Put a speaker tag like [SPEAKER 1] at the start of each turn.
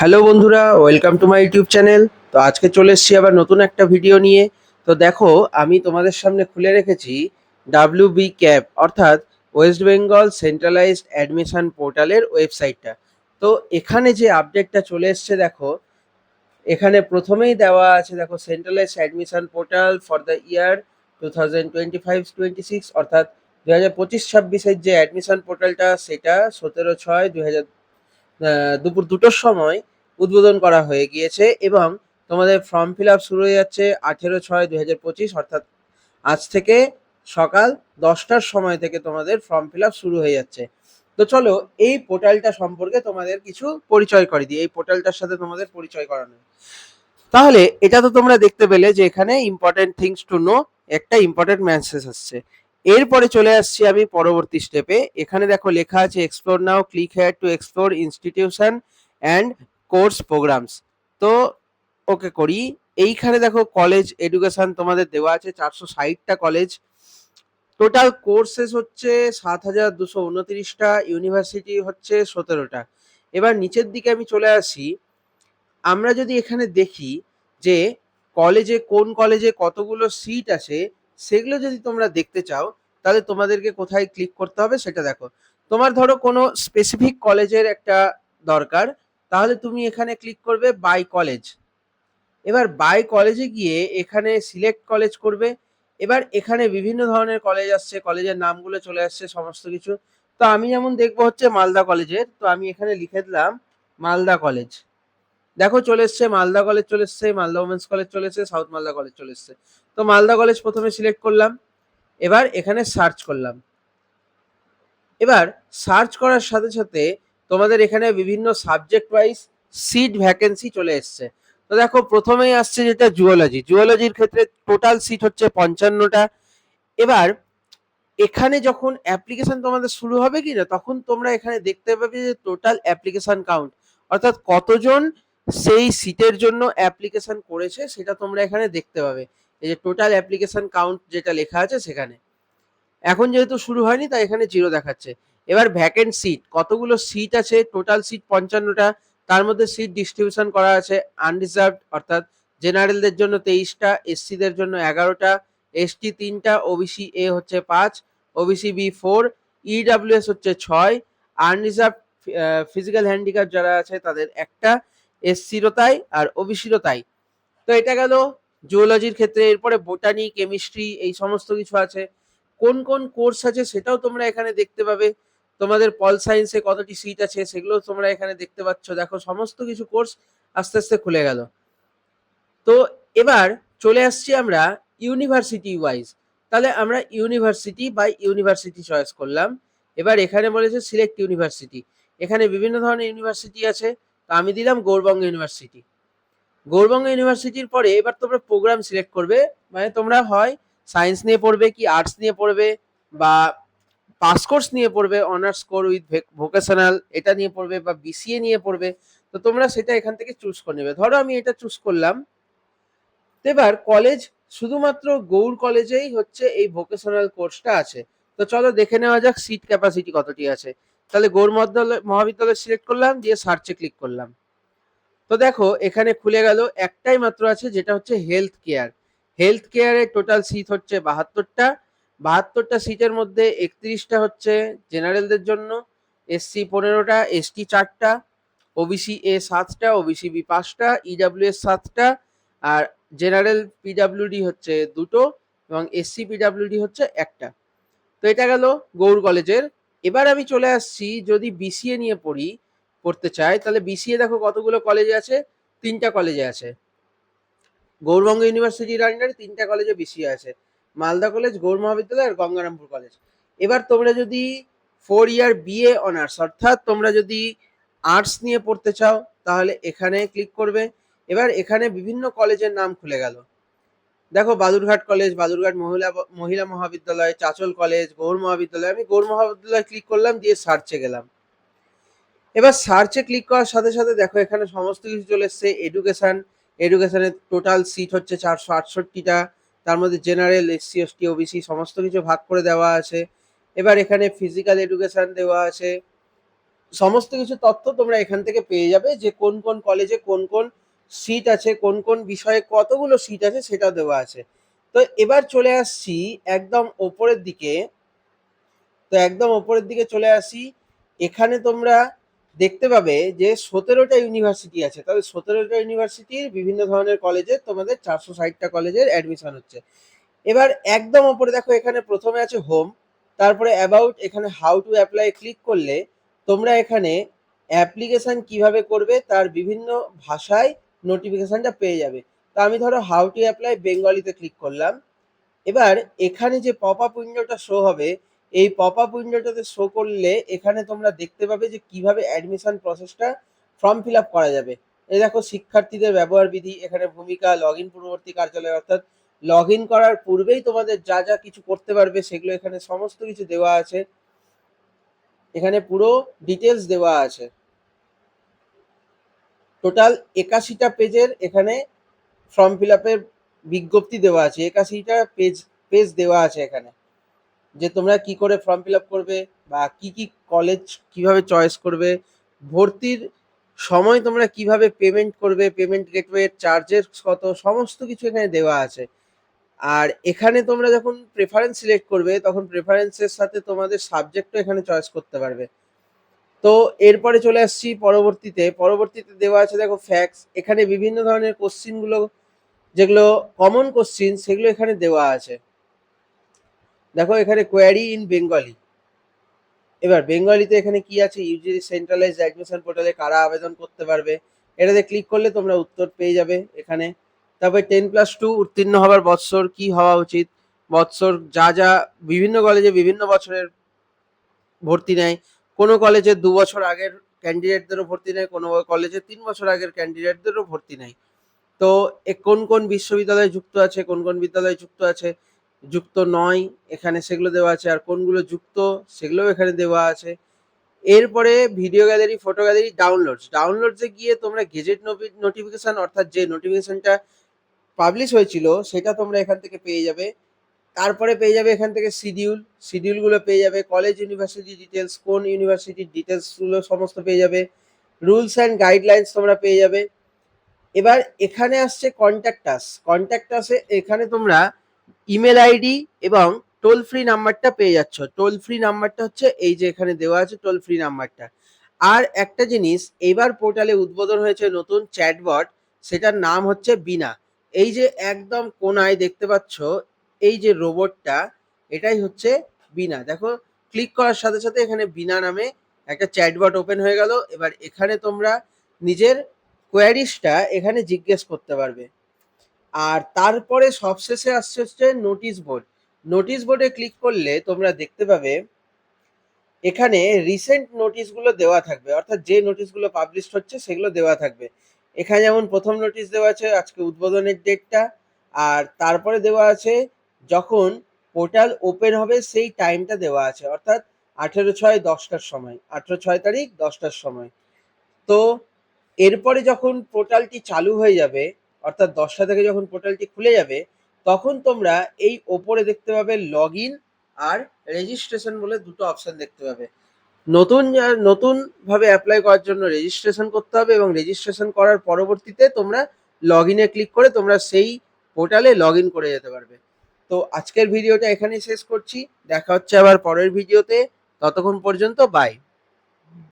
[SPEAKER 1] Hello বন্ধুরা, welcome to my YouTube channel. তো আজকে চলে এসেছি আবার নতুন একটা ভিডিও নিয়ে। তো দেখো, আমি তোমাদের সামনে খুলে রেখেছি ডাব্লিউ বি ক্যাপ অর্থাৎ ওয়েস্ট বেঙ্গল সেন্ট্রালাইজড অ্যাডমিশন পোর্টালের ওয়েবসাইটটা তো এখানে যে আপডেটটা চলে এসছে দেখো, এখানে প্রথমেই দেওয়া আছে দেখো centralised admission portal for the year two thousand twenty five twenty six অর্থাৎ দু হাজার পঁচিশ ছাব্বিশের যে অ্যাডমিশন পোর্টালটা সেটা সতেরো ছয় দু হাজার দুপুর দুটোর সময় উদ্বোধন করা হয়ে গিয়েছে এবং তোমাদের ফর্ম ফিল আপ শুরু হয়ে যাচ্ছে আঠেরো ছয় দুই হাজার পঁচিশ, অর্থাৎ আজ থেকে সকাল দশটার সময় থেকে তোমাদের ফর্ম ফিল আপ শুরু হয়ে যাচ্ছে। তো চলো, এই পোর্টালটা সম্পর্কে তোমাদের কিছু পরিচয় করে দিই, এই পোর্টালটার সাথে তোমাদের পরিচয় করানো। তাহলে, এটা তো তোমরা দেখতে পেলে যে এখানে ইম্পর্টেন্ট থিংস টু নো একটা ইম্পর্টেন্ট মেসেজ আসছে। এরপরে চলে আসছি আমি পরবর্তী স্টেপে এখানে দেখো লেখা আছে explore now click here to explore institution and course programmes তো, ওকে করি। এইখানে দেখো কলেজ এডুকেশন তোমাদের দেওয়া আছে, চারশো ষাটটা কলেজ টোটাল কোর্সেস হচ্ছে সাত হাজার দুশো উনত্রিশটা ইউনিভার্সিটি হচ্ছে সতেরোটা এবার নিচের দিকে আমি চলে আসি। আমরা যদি এখানে দেখি যে কলেজে কোন কলেজে কতগুলো সিট আছে সেগুলো যদি তোমরা দেখতে চাও, তাহলে তোমাদেরকে কোথায় ক্লিক করতে হবে সেটা দেখো। তোমার ধরো কোনো স্পেসিফিক কলেজের একটা দরকার, তাহলে তুমি এখানে ক্লিক করবে বাই কলেজ এবার বাই কলেজে গিয়ে এখানে সিলেক্ট কলেজ করবে। এবার এখানে বিভিন্ন ধরনের কলেজ আসছে কলেজের নামগুলো চলে আসছে, সমস্ত কিছু। তো আমি যেমন দেখব হচ্ছে মালদা কলেজের তো আমি এখানে লিখে দিলাম মালদা কলেজ দেখো চলে এসছে, মালদা কলেজ চলে এসছে, মালদা উমেন্স কলেজ চলে এসছে সাউথ মালদা কলেজ চলে এসছে। তো মালদা কলেজ প্রথমে সিলেক্ট করলাম, এবার এখানে সার্চ করলাম। এবার সার্চ করার সাথে সাথে তোমাদের এখানে বিভিন্ন সাবজেক্ট ওয়াইজ সিট ভ্যাকেন্সি চলে এসছে। তো দেখো প্রথমেই আসছে যেটা জুওলজি জুওলজির ক্ষেত্রে টোটাল সিট হচ্ছে পঞ্চান্নটা। এবার এখানে যখন অ্যাপ্লিকেশন তোমাদের শুরু হবে কি না তখন তোমরা এখানে দেখতে পাবে যে টোটাল অ্যাপ্লিকেশন কাউন্ট অর্থাৎ কতজন সেই সিটের জন্য অ্যাপ্লিকেশন করেছে, সেটা তোমরা এখানে দেখতে পাবে। এই যে টোটাল অ্যাপ্লিকেশন কাউন্ট যেটা লেখা আছে সেখানে। এখন যেহেতু শুরু হয়নি, তাই এখানে জিরো দেখাচ্ছে। এবার ভ্যাকেন্ট সিট কতগুলো সিট আছে? টোটাল সিট পঞ্চান্নটা, তার মধ্যে সিট ডিস্ট্রিবিউশন করা আছে আনরিজার্ভড অর্থাৎ জেনারেলদের জন্য তেইশটা এসসিদের জন্য এগারোটা এসটি তিনটা ওবিসি এ হচ্ছে পাঁচ ওবিসি বি ফোর ইডাব্লিউএস হচ্ছে ছয় আনরিজার্ভ ফিজিক্যাল হ্যান্ডিক্যাপ যারা আছে তাদের একটা এসসিরও আর ওবিসিরও তো এটা গেল জুওলজির ক্ষেত্রে, এরপরে বোটানি কেমিস্ট্রি এই সমস্ত কিছু আছে। কোন কোন কোর্স আছে সেটাও তোমরা এখানে দেখতে পাবে। তোমাদের পল সায়েন্সে কতটি সিট আছে সেগুলো তোমরা এখানে দেখতে পাচ্ছ। দেখো সমস্ত কিছু কোর্স আস্তে আস্তে খুলে গেল। তো এবার চলে আসছি আমরা ইউনিভার্সিটি ওয়াইজ তাহলে আমরা ইউনিভার্সিটি বাই ইউনিভার্সিটি চয়েস করলাম। এবার এখানে বলেছে সিলেক্ট ইউনিভার্সিটি এখানে বিভিন্ন ধরনের ইউনিভার্সিটি আছে। তো আমি দিলাম গৌরবঙ্গ ইউনিভার্সিটি গৌরবঙ্গ ইউনিভার্সিটির পরে এবার তোমরা প্রোগ্রাম সিলেক্ট করবে। মানে তোমরা হয় সায়েন্স নিয়ে পড়বে কি আর্টস নিয়ে পড়বে বা পাস কোর্স নিয়ে পড়বে অনার্স কোর উইথ ভোকেশনাল এটা নিয়ে পড়বে বা বিসিএ নিয়ে পড়বে। তো তোমরা সেটা এখান থেকে চুজ করে নেবে। ধরো আমি এটা চুজ করলাম। এবার কলেজ শুধুমাত্র গৌর কলেজেই হচ্ছে এই ভোকেশনাল কোর্সটা আছে। তো চলো দেখে নেওয়া যাক সিট ক্যাপাসিটি কতটি আছে। তাহলে গৌর মহাবিদ্যালয় মহাবিদ্যালয় সিলেক্ট করলাম, দিয়ে সার্চে ক্লিক করলাম। তো দেখো, এখানে খুলে গেল, একটাই মাত্র আছে, যেটা হচ্ছে হেলথ কেয়ার হেলথ কেয়ারের টোটাল সিট হচ্ছে বাহাত্তরটা। বাহাত্তরটা সিটের মধ্যে একত্রিশটা হচ্ছে জেনারেলদের জন্য এসসি পনেরোটা এসটি চারটা ওবিসি এ সাতটা ওবিসি বি পাঁচটা ইডাব্লিউএস সাতটা, আর জেনারেল পিডাব্লিউডি হচ্ছে দুটো, এবং এসসি পিডাব্লিউডি হচ্ছে একটা। তো এটা গেল গৌড় কলেজের এবার আমি চলে আসছি, যদি বিসিএ নিয়ে পড়ি, পড়তে চাই, তাহলে বিসিএ দেখো কতগুলো কলেজে আছে? তিনটা কলেজে আছে। গৌরবঙ্গ ইউনিভার্সিটির আন্ডারে তিনটা কলেজে বিসিএ আছে। মালদা কলেজ গৌর মহাবিদ্যালয় আর গঙ্গারামপুর কলেজ এবার তোমরা যদি ফোর ইয়ার বিএ অনার্স অর্থাৎ তোমরা যদি আর্টস নিয়ে পড়তে চাও, তাহলে এখানে ক্লিক করবে। এবার এখানে বিভিন্ন কলেজের নাম খুলে গেল। দেখো বালুরঘাট কলেজ বালুরঘাট মহিলা মহিলা মহাবিদ্যালয়, চাচল কলেজ, গৌর মহাবিদ্যালয়, আমি গৌর মহাবিদ্যালয় ক্লিক করলাম, দিয়ে সার্চে গেলাম। এবার সার্চে ক্লিক করার সাথে সাথে দেখো এখানে সমস্ত কিছু চলে এসছে এডুকেশন এডুকেশনের টোটাল সিট হচ্ছে চারশো আটষট্টিটা, তার মধ্যে জেনারেল এসসি এসটি ওবিসি সমস্ত কিছু ভাগ করে দেওয়া আছে। এবার এখানে ফিজিক্যাল এডুকেশন দেওয়া আছে। সমস্ত কিছু তথ্য তোমরা এখান থেকে পেয়ে যাবে যে কোন কোন কলেজে কোন কোন সিট আছে, কোন কোন বিষয়ে কতগুলো সিট আছে সেটা দেওয়া আছে। তো এবার চলে আসছি একদম ওপরের দিকে। তো একদম ওপরের দিকে চলে আসি। এখানে তোমরা দেখতে পাবে যে সতেরোটা ইউনিভার্সিটি আছে। তবে সতেরোটা ইউনিভার্সিটির বিভিন্ন ধরনের কলেজে তোমাদের চারশো ষাটটা কলেজের অ্যাডমিশন হচ্ছে। এবার একদম ওপরে দেখো, এখানে প্রথমে আছে হোম তারপরে অ্যাবাউট এখানে হাউ টু অ্যাপ্লাই ক্লিক করলে তোমরা এখানে অ্যাপ্লিকেশন কীভাবে করবে, তার বিভিন্ন ভাষায় নোটিফিকেশনটা পেয়ে যাবে। তো আমি ধরো হাউ টু অ্যাপ্লাই বেঙ্গলিতে ক্লিক করলাম। এবার এখানে যে পপ আপ উইন্ডোটা শো হবে, এই পপ আপ উইন্ডোটাতে শো করলে এখানে তোমরা দেখতে পাবে যে কীভাবে অ্যাডমিশন প্রসেসটা ফর্ম ফিল আপ করা যাবে। এই দেখো শিক্ষার্থীদের ব্যবহার বিধি, এখানে ভূমিকা লগ ইন পূর্ববর্তী কার্যালয় অর্থাৎ লগ ইন করার পূর্বেই তোমাদের যা যা কিছু করতে পারবে সেগুলো এখানে সমস্ত কিছু দেওয়া আছে। এখানে পুরো ডিটেলস দেওয়া আছে। টোটাল একাশিটা পেজের এখানে ফর্ম ফিল আপের বিজ্ঞপ্তি দেওয়া আছে। একাশিটা পেজ পেজ দেওয়া আছে এখানে। যে তোমরা কি করে ফর্ম ফিল আপ করবে বা কি কি কলেজ কীভাবে চয়েস করবে, ভর্তির সময় তোমরা কীভাবে পেমেন্ট করবে পেমেন্ট গেটওয়ে চার্জেস কত, সমস্ত কিছু এখানে দেওয়া আছে। আর এখানে তোমরা যখন প্রেফারেন্স সিলেক্ট করবে, তখন প্রেফারেন্সের সাথে তোমাদের সাবজেক্টও এখানে চয়েস করতে পারবে। তো এরপরে চলে আসছি পরবর্তীতে। পরবর্তীতে দেওয়া আছে, দেখো ফ্যাক্স এখানে বিভিন্ন ধরনের কোশ্চিনগুলো যেগুলো কমন কোশ্চিন সেগুলো এখানে দেওয়া আছে। দেখো, এখানে কোয়ারি ইন বেঙ্গলি এবার বেঙ্গলিতে এখানে কি আছে? ইউজিসি সেন্ট্রালাইজ অ্যাডমিশন পোর্টালে কারা আবেদন করতে পারবে? এটাতে ক্লিক করলে তোমরা উত্তর পেয়ে যাবে এখানে। তারপরে টেন প্লাস টু উত্তীর্ণ হবার বৎসর কি হওয়া উচিত? বৎসর যা যা, বিভিন্ন কলেজে বিভিন্ন বছরের ভর্তি নেয়। কোনো কলেজে দু বছর আগের ক্যান্ডিডেটদেরও ভর্তি নেই, কোনো কলেজে তিন বছর আগের ক্যান্ডিডেটদেরও ভর্তি নেই। তো এ কোন কোন বিশ্ববিদ্যালয়ে যুক্ত আছে, কোন কোন বিদ্যালয়ে যুক্ত আছে? যুক্ত নয়, এখানে সেগুলো দেওয়া আছে। আর কোনগুলো যুক্ত, সেগুলোও এখানে দেওয়া আছে। এরপরে video gallery photo gallery downloads ডাউনলোডসে গিয়ে তোমরা গেজেট নোটিফিকেশান অর্থাৎ যে নোটিফিকেশানটা পাবলিশ হয়েছিল, সেটা তোমরা এখান থেকে পেয়ে যাবে। তারপরে পেয়ে যাবে এখান থেকে শিডিউল। শিডিউলগুলো পেয়ে যাবে কলেজ ইউনিভার্সিটি ডিটেলস কোন ইউনিভার্সিটির ডিটেলসগুলো সমস্ত পেয়ে যাবে। রুলস অ্যান্ড গাইডলাইন্স তোমরা পেয়ে যাবে। এবার এখানে আসছে কন্ট্যাক্টাস কন্ট্যাক্টাসে এখানে তোমরা ইমেল আইডি এবং টোল ফ্রি নাম্বারটা পেয়ে যাচ্ছ। টোল ফ্রি নাম্বারটা হচ্ছে এই যে এখানে দেওয়া আছে টোল ফ্রি নাম্বারটা আর একটা জিনিস, এবার পোর্টালে উদ্বোধন হয়েছে নতুন চ্যাটবট সেটার নাম হচ্ছে বিনা। এই যে একদম কোনায় দেখতে পাচ্ছ এই যে রোবটটা এটাই হচ্ছে বিনা দেখো ক্লিক করার সাথে সাথে এখানে বিনা নামে একটা চ্যাটবট ওপেন হয়ে গেল। এবার এখানে তোমরা নিজের কোয়ারিসটা এখানে জিজ্ঞেস করতে পারবে। আর তারপরে সবশেষে আসছে হচ্ছে নোটিশ বোর্ড নোটিশ বোর্ডে ক্লিক করলে তোমরা দেখতে পাবে, এখানে রিসেন্ট নোটিশগুলো দেওয়া থাকবে। অর্থাৎ যে নোটিশগুলো পাবলিশ হচ্ছে, সেগুলো দেওয়া থাকবে। এখানে যেমন প্রথম নোটিশ দেওয়া আছে, আজকে উদ্বোধনের ডেটটা আর তারপরে দেওয়া আছে যখন পোর্টাল ওপেন হবে, সেই টাইমটা দেওয়া আছে। অর্থাৎ আঠেরো ছয় দশটার সময়। আঠেরো ছয় তারিখ দশটার সময়। তো এরপরে যখন পোর্টালটি চালু হয়ে যাবে, অর্থাৎ দশটা থেকে যখন পোর্টালটি খুলে যাবে, তখন তোমরা এই ওপরে দেখতে পাবে লগ ইন আর রেজিস্ট্রেশন বলে দুটো অপশান দেখতে পাবে। নতুন নতুনভাবে অ্যাপ্লাই করার জন্য রেজিস্ট্রেশন করতে হবে এবং রেজিস্ট্রেশন করার পরবর্তীতে তোমরা লগ ইনে ক্লিক করে তোমরা সেই পোর্টালে লগ ইন করে যেতে পারবে। তো আজকের ভিডিওটা এখানেই শেষ করছি। দেখা হচ্ছে আবার পরের ভিডিওতে। ততক্ষণ পর্যন্ত বাই